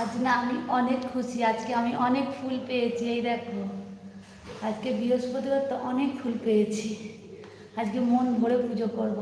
আজ না আমি অনেক খুশি, আজকে আমি অনেক ফুল পেয়েছি, এই দেখো। আজকে বৃহস্পতিবার তো অনেক ফুল পেয়েছি। আজকে মন ভরে পুজো করব।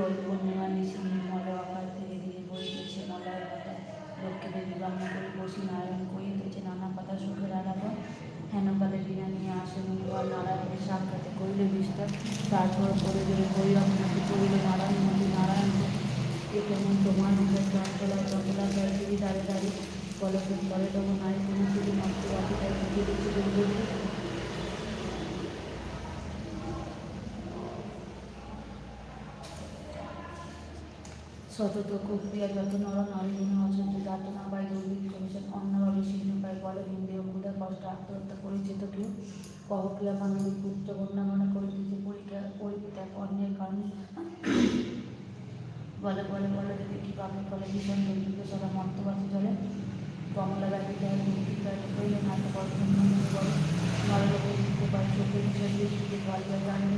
দোল পূর্ণিমা নিশিনী মলয় আকার থেকে দিয়ে বইতেছে মলয় কথা লক্ষ্মীদের বিবাহ করে বসি নারায়ণ করিয়ে করিতেছে নানা কথা সুখের আলাপন হেনকালে বিনা নিয়ে আসেন আর নারায়ণের সাক্ষাতে করিলে বিস্তার, তারপর করে দিলে নদী করিলে নারায়ণ নদী নারায়ণ এ কেমন তোমার মুখের চঞ্চলা চঞ্চলা দিদি দাঁড়িয়ে বলকে বলে তখন নারী তুমি শুধু মাত্র বাকি তাই বুঝে দিচ্ছি দুর্গতি সতত যত নর নারী গুণে অসহ্য যাতনা পায় করেছেন অন্যভাবে শীর্ণ পায় বলে হিন্দে ক্ষুদা কষ্ট আত্মহত্যা করেছে। তো কেউ কবক্রিয়া মানবিক পুত্র কন্যা মনে করিতেছে পরীক্ষা অন্যের কারণে বলে বলে বলে যদি কি ফলে ভীষণ দুর্ভিক্ষ সদা মর্তবাসী জলে। কমলা ব্যাপী বলে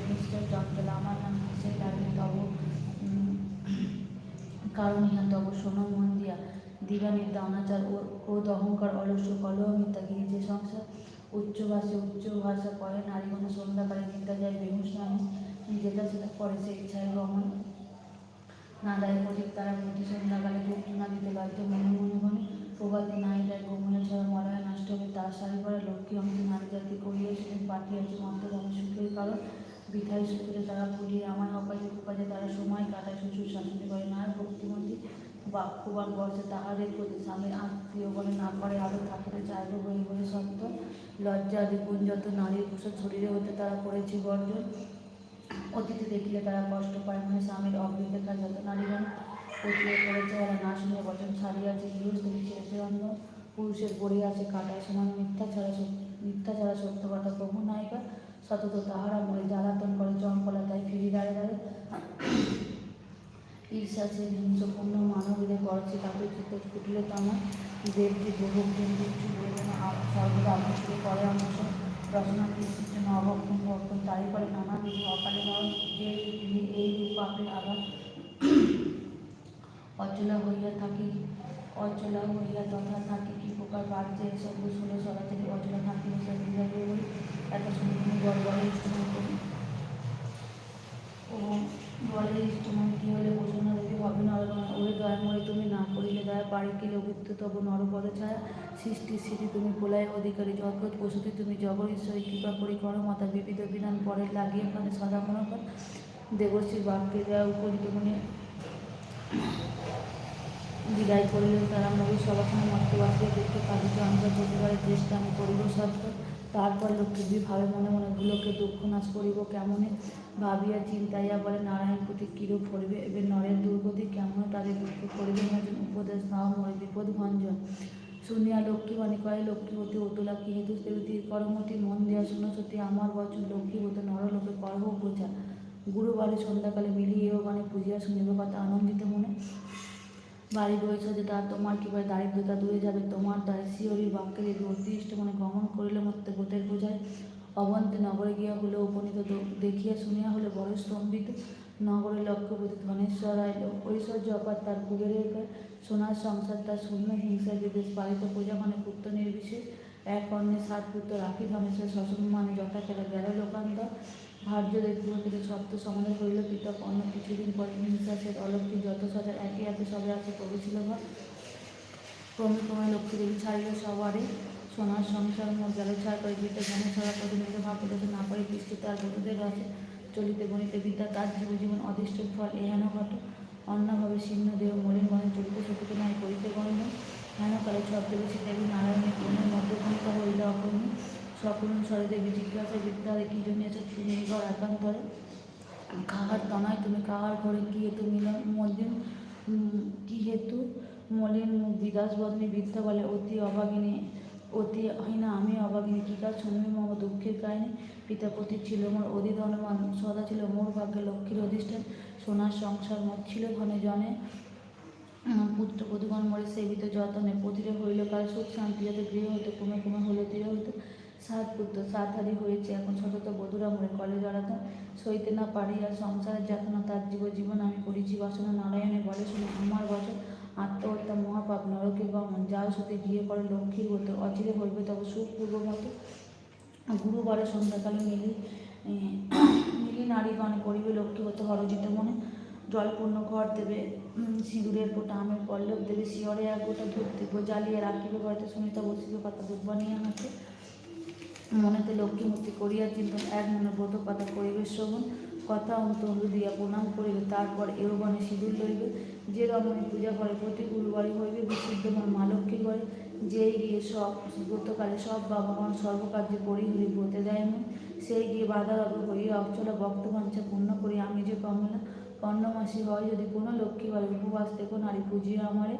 নিশ্চয় চঞ্চল আমার নাম সে লাগে তব উম, কারণ ইহা তব শোনো মন দিয়া দিবানির দানাচার ও অহংকার অলস্য কলহ মিথ্যা। গিরিজে সংসার উচ্চ ভাষে উচ্চ ভাষা পড়ে নারীগণ সন্ধ্যাকালে নিন্দা যায়, বেহুশ নামে যেটা সেটা পরে সে ইচ্ছায় গমন না দায়। প্রদীপ তারা প্রতি সন্ধ্যাকালে ধূপ না দিতে বাধ্য। মনে মনে মনে প্রভাতে নাই যায় গোমনে ছাড়া মলয় নষ্ট হবে তার শাড়ি পরে লক্ষ্মী অংশ নারী জাতি করিয়েছিলেন পাঠিয়েছে মন্ত্রদান সুখের কারণ, বিধায় সূত্রে তারা ফুলিয়ে আমার অকাজে কুকাজে তারা সময় কাটায়, শ্বশুর শাশুড়ি করে না ভক্তিমতী বাক্যবান বর্ষে তাহাদের প্রতি স্বামীর আত্মীয় বলে, না পারে আরও থাকিতে চাইবে বই বলে সত্য লজ্জা আদি যত নারীর কুশল শরীরে হতে তারা করেছে বর্জন। অতিথি দেখিলে তারা কষ্ট পায় মানে স্বামীর অভ্যুপেক্ষা যত নারীগণ প্রতিরোধ করেছে ওরা না শুনে বচন ছাড়িয়াছে গৃহস্থলী ছেড়েছে অন্য পুরুষের পড়ে আছে কাটায় সমান মিথ্যা ছাড়া মিথ্যা ছাড়া সত্য কথা প্রভু নায়িকা সতত তাহারা মরে জ্বালাতন করে চম্পলা তাই ফিরি দাঁড়ে দাঁড়ে ঈর্ষাশীল হিংসপূর্ণ মানবীদের করছে তাদের চিত্তে ফুটলে তামা দেবটি দেব কিন্তু বলবেন সর্বদা আকর্ষিত করে অংশ রচনা কৃষ্টির জন্য অবক্ষণ বক্ষণ তারই পরে নানাবিধ অকালে মরণ যে এই রূপ পাপের আঘাত অচলা হইয়া থাকি, অচলা হইয়া তথা থাকি কি প্রকার বাড়ছে এসব শুনে সরাসরি অচলা থাকি এসব বিভাগে বলি। তুমি বড় বড় ইষ্টময় করি ও বলে কি হলে প্রসন্ন দেবী হবে নরগণ ওরে দয়া মরে তুমি না করিলে দয়া পারি কিলে অভিত্ত তব নরপদ ছায়া সৃষ্টি স্মৃতি তুমি পোলায় অধিকারী জগৎ পশুতি তুমি জগর ঈশ্বরী কৃপা করি করো মাতা বিবিধ বিধান পরে লাগিয়ে ওখানে সদা মনে কর দেবশ্রীর বাক্যে দেওয়া উপরিত মনে বিদায় করিলেন তারা। নবী সবাসনে মতো বাসিয়া দেখতে কালিকে অন্ধ প্রতিবারের চেষ্টা আমি করিব সত্য তারপর লক্ষ্মী ভাবে মনে মনে গুলোকে দুঃখ নাশ করিব কেমনে? ভাবিয়া চিন্তাইয়া বলে, নারায়ণ প্রতি কিরূপ করিবে এবার নরের দুর্গতি কেমন তাদের দুঃখ করিবে? নজন উপদেশ নাও মরে বিপদ ভঞ্জন। শুনিয়া লক্ষ্মী লক্ষ্মীবাণী করে লক্ষ্মীবতী অতুলা কি হেতু দেবতী করমতি মন দেয়া শুনো সত্যি আমার বচন লক্ষ্মীবতী নরলোকে করব বোঝা গুরুবারে সন্ধ্যাকালে মিলিয়ে মানে পূজিয়া শুনিব কথা আনন্দিত মনে বাড়ি রয়েছে তার তোমার কীভাবে দারিদ্রতা দূরে যাবে? তোমার দ্বারে শিওরির বাক্যে যদি অতিষ্ঠ মনে গমন করিলে মধ্যে বোধের বোঝায়। অবন্তে নগরে গিয়া হলে উপনীত দেখিয়া শুনিয়া হলে বড় স্তম্ভিত নগরে লক্ষ্যপতি ধনেশ্বর আইল। ঐশ্বর্য অপার তার কুবেরের গায়ে সোনার সংসার, তার শূন্য হিংসা বিদেশ পালিত প্রজা মানে পুত্র নির্বিশেষ। এক অন্যে সাত পুত্র রাখি ধনেশ্বর শ্বশুর মানে যথা খেলা গেল লোকান্তর। ভার্য দেবগুলো থেকে সত্য সমাধান করিল পৃথক অন্য কিছুদিন পরে সে অলৌকিক যত সজার একে একে সবে আছে ছিল ঘর। ক্রমে ক্রমে লক্ষ্মী দেবী ছাড়িল সবারে। সোনার সংসার মোট ছাড় করে দিতে জ্ঞানে ছড়া প্রতিনিধি ভাব প্রদর্শন না পারে বৃষ্টিতে আর বধুদের রসে। চলিতে গণিতে বিদ্যা তার জীব জীবন অদৃষ্ট ফল এহেন ঘট। অন্যভাবে ছিন্ন দেহ মলিন মনে চলিতে শক্তিতে নাই, করিতে গণ্য। হেন কালে ছদ্মবেশী দেবী নারায়ণের গুণের মধ্যভূমিকা হইলে অকর্মী সকরুণ স্বরে দেবী জিজ্ঞাসা বিদ্যারে কি জন্যেছে তুমি ঘর একান্তরে কাহার তনয় তুমি কাহার ঘরে কি হেতু মিলন কি হেতু? মলিন বিদাস বদনী বৃদ্ধ বলে, অতি অভাগিনী, অতি হীনা আমি অভাগিনী, কি কাজ? শুনবি মম দুঃখের কাহিনী পিতাপতি ছিল মোর অধি ধনমান সদা ছিল মোর ভাগ্যে লক্ষ্মীর অধিষ্ঠান, সোনার সংসার মোট ছিল ধনে জনে পুত্র প্রদুগণ মরে সেবিত যতনে পথিরে হইল কাল সুখ, শান্তি যাতে গৃহ হইতে কমে কমে হলো দৃঢ় হইতে সাত পুত্র, সাত হারি হয়েছে। এখন শতত বধুরা মরে, কলে জড়াতে সইতে না পারি আর সংসারের যাতনা তার জীব জীবন আমি করেছি, বাসনা নারায়ণে বলে শুনে আমার বছর আত্মহত্যা মহাপাপ, নরকে গমন। যাও সতে গিয়ে করে লক্ষ্মীর হতো অচিরে হইবে তবে সুপূর্ব মতো গুরুবারে সন্ধ্যাকালে মিলি মিলি নারীগণ করিবে লক্ষ্মী হতে হরজিত মনে জলপূর্ণ ঘর দেবে সিঁদুরের ফোঁটা, আমের পল্লব দেবে, শিয়রে এক গোটা ধূপ দিব, জ্বালিয়ে রাখিবে, ঘরেতে সুমিতা বসিবে, পাতা দুধ বানিয়ে হাতে মনেতে লক্ষ্মী মূর্তি করিয়া চিন্তন, এক মনে ব্রত কথা করিবে শ্রবণ কথা অন্ত দিয়া প্রণাম করিবে, তারপর এরবনে সিঁদুর লইবে, যে রমণী পূজা করে প্রতি গুরুবারে হইবে বিশুদ্ধময় মা লক্ষ্মীর ঘরে যেই গিয়ে সব ব্রতকালে সব বাবাগণ সর্বকার্যে করি পরিহরি ব্রতে দেয় সেই গিয়ে বাধা রবে হইয়া অচল ভক্তবাঞ্ছা পূর্ণ করি, আমি যে কমলা কর্ণমাসী হয়, যদি কোনো লক্ষ্মী বলে উপবাস দেখো নারী পুজিয়ে আমারে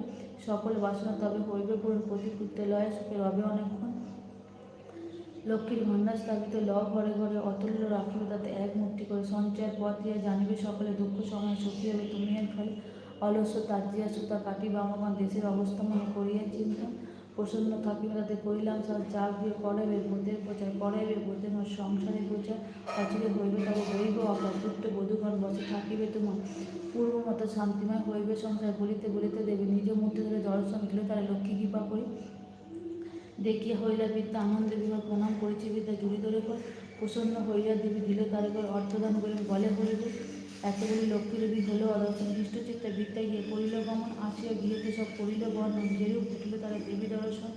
সকল বাসনা তবে হইবে, পূরণ প্রতি পুত্রে লয় সুখে রবে অনেকক্ষণ। লক্ষ্মীর ভাণ্ডার স্থাপিত ল ঘরে ঘরে অতুল্য রাখিবে, তাতে এক মূর্তি করে সঞ্চয়ের পথ দিয়া জানিবে সকলে দুঃখ সময় সুখী হবে তুমি এর ফলে অলস্য তাজিয়া সুতা কাটিবে। আমার দেশের অবস্থা মনে করিয়া চিন্তা প্রসন্ন থাকিবে, তাতে করিলাম সব যা গিয়ে করাবে বোধের প্রচার করাইবে বোধে মোর সংসারে প্রচার অচিরে হইবে, তবে হইব অপুত্র বধূগণ বসে থাকিবে তোমার পূর্ব মতো শান্তিময় হইবে। সংসার বলিতে বলিতে দেবে নিজ মূর্তি ধরে দর্শন দিলে তারা লক্ষ্মী কৃপা করি দেখিয়া হইলা বিদ্যা আনন্দে বিবাহ প্রণাম করেছি বিদ্যা জুড়ি ধরে প্রসন্ন হইয়া দেবী দিলে কর অর্থদান করিল বলে হরিবে এতগুলি লক্ষ্মী দেবী হলো অদর্শন হৃষ্টচিত্তে বিদ্যা গিয়ে পড়িল গমন, আসিয়া গিয়েতে সব পড়িল বর্ণন যেরূপ উঠিল তারা দেবী দর্শন,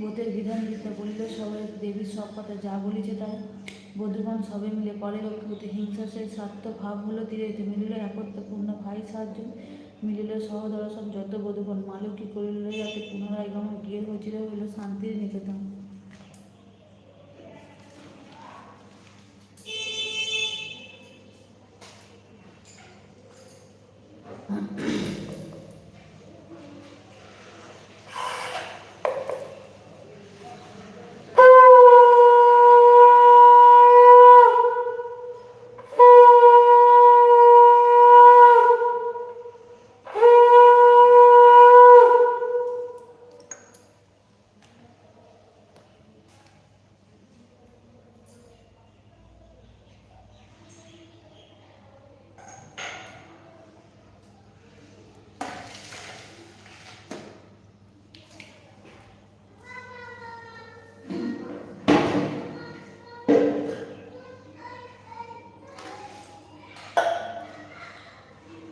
বোধের বিধান বিদ্যা বলিল সবাই, দেবীর সব কথা যা বলিছে তারা বধূগণ সবে মিলে করে লক্ষ্মীপতি হিংসা সেই স্বার্থ ভাব হলো তীরে মিলিল একত্রপূর্ণ ভাই সাহায্য। মিলিল সহদর্শন যত বধূগণ মালকী করিল যাতে পুনরায় গমন গিয়ে হইল শান্তির নিকেতন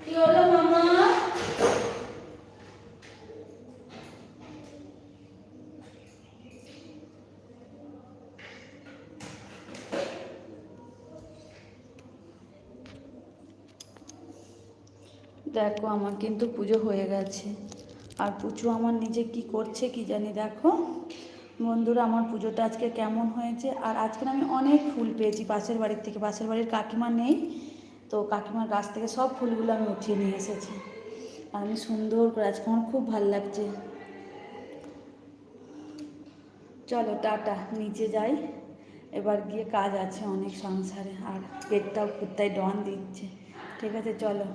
কি হলো মামা দেখো, আমার কিন্তু পুজো হয়ে গেছে। আর পুজো আমার নিজে কি করছে কি জানি দেখো। বন্ধুরা, আমার পুজোটা আজকে কেমন হয়েছে? আর আজকে আমি অনেক ফুল পেয়েছি পাশের বাড়ির থেকে। পাশের বাড়ির কাকিমা নেই, তো কাকিমার গাছ থেকে সব ফুলগুলো আমি উঠিয়ে নিয়ে এসেছি। আর আমি সুন্দর করে আজকে আমার খুব ভালো লাগছে। চলো, টাটা, নিচে যাই। এবার গিয়ে কাজ আছে অনেক সংসারে, আর পেটটাও কুত্তায় ডন দিচ্ছে। ঠিক আছে, চলো।